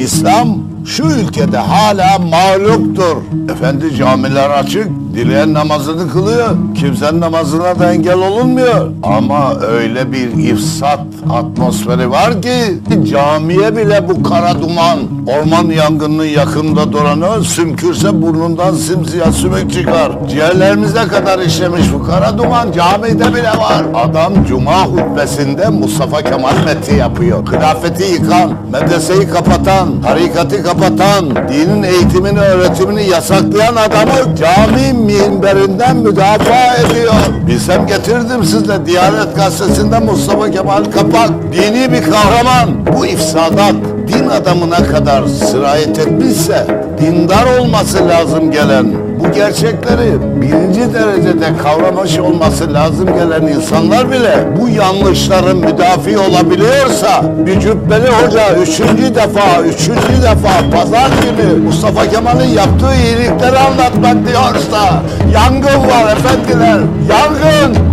İslam şu ülkede hala mağluptur. Efendi camiler açık, dileyen namazını kılıyor. Kimsenin namazına da engel olunmuyor. Ama öyle bir ifsat atmosferi var ki camiye bile bu kara duman orman yangınının yakında duranı sümkürse burnundan simsiyah sümük çıkar. Ciğerlerimize kadar işlemiş bu kara duman camide bile var. Adam cuma hutbesinde Mustafa Kemal metti yapıyor. Hilafeti yıkan, medreseyi kapatan, tarikatı kapatan, dinin eğitimini, öğretimini yasaklayan adamı cami minberinden müdafaa ediyor. Bilsem getirdim sizle Diyanet Gazetesi'nde Mustafa Kemal Kapak. Dini bir kahraman. Bu ifsadat din adamına kadar sirayet etmişse dindar olması lazım gelen gerçekleri birinci derecede kavramış olması lazım gelen insanlar bile bu yanlışların müdafi olabiliyorsa bir cübbeli hoca üçüncü defa, üçüncü defa pazar günü Mustafa Kemal'in yaptığı iyilikleri anlatmak diyorsa yangın var efendiler.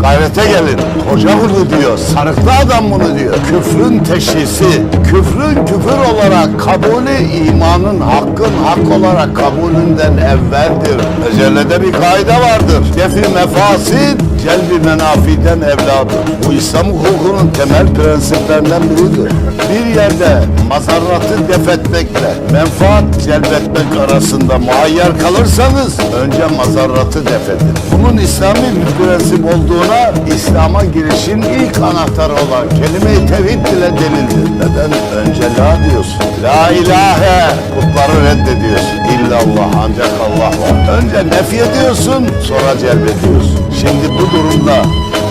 Gayrete gelin. Hoca bunu diyor, sarıklı adam bunu diyor. Küfrün teşhisi, küfrün küfür olarak kabulü imanın hakkın hak olarak kabulünden evveldir. Mecellede bir kaide vardır. Defi mefasid, celbi menafiden evladır. Bu İslam hukukunun temel prensiplerinden biridir. Bir yerde mazarratı defetmekle menfaat celbetmek arasında muayyer kalırsanız önce mazarratı defedin. Bunun İslami bir prensip olduğuna İslam'a girişin ilk anahtarı olan kelime-i tevhid bile delildir. Neden? Önce la diyorsun. La ilahe. Putları reddediyorsun. İllallah ancak Allah var. Önce nefy ediyorsun sonra celbediyorsun. Şimdi bu durumda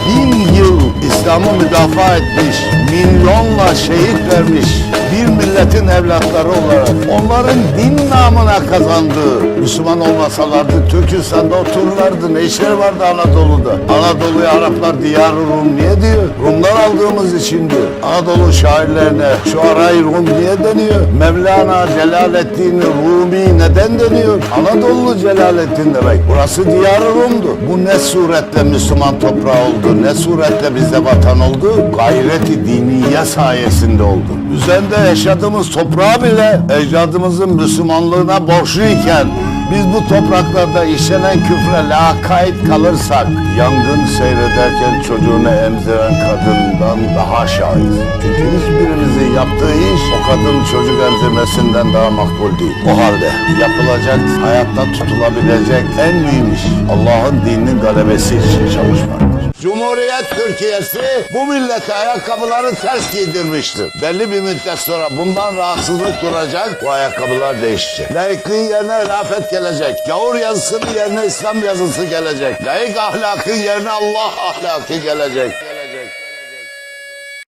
bin yıl İslam'ı müdafaa etmiş, milyonla şehit vermiş bir milletin evlatları olarak onların din namına kazandığı Müslüman olmasalardı Türkistan'da otururlardı. Ne işleri vardı Anadolu'da? Anadolu'ya Araplar diyar Rum niye diyor? Rum'dan aldığımız için. Anadolu şairlerine şu arayı Rum niye deniyor? Mevlana Celaleddin Rumi neden deniyor? Anadolu Celaleddin demek. Burası diyar Rum'du. Bu ne suretle Müslüman toprağı oldu? Ne suretle bize vatan oldu? Gayreti diniye sayesinde oldu. Üzerinde yaşadığımız toprağı bile ecdadımızın Müslümanlığına borçluyken biz bu topraklarda işlenen küfre lakayt kalırsak yangın seyrederken çocuğunu emziren kadından daha şahit. Çünkü hiçbirimizin yaptığı iş o kadın çocuk emzirmesinden daha makbul değil. O halde yapılacak, hayatta tutulabilecek en mühim iş Allah'ın dininin galebesi için çalışmaktır. Cumhuriyet Türkiye'si bu millete ayakkabıları ters giydirmiştir. Belli bir müddet sonra bundan rahatsızlık duracak, bu ayakkabılar değişecek. Layıklığın yerine hilafet gelecek. Gavur yazısının yerine İslam yazısı gelecek. Layık ahlakın yerine Allah ahlakı gelecek. gelecek.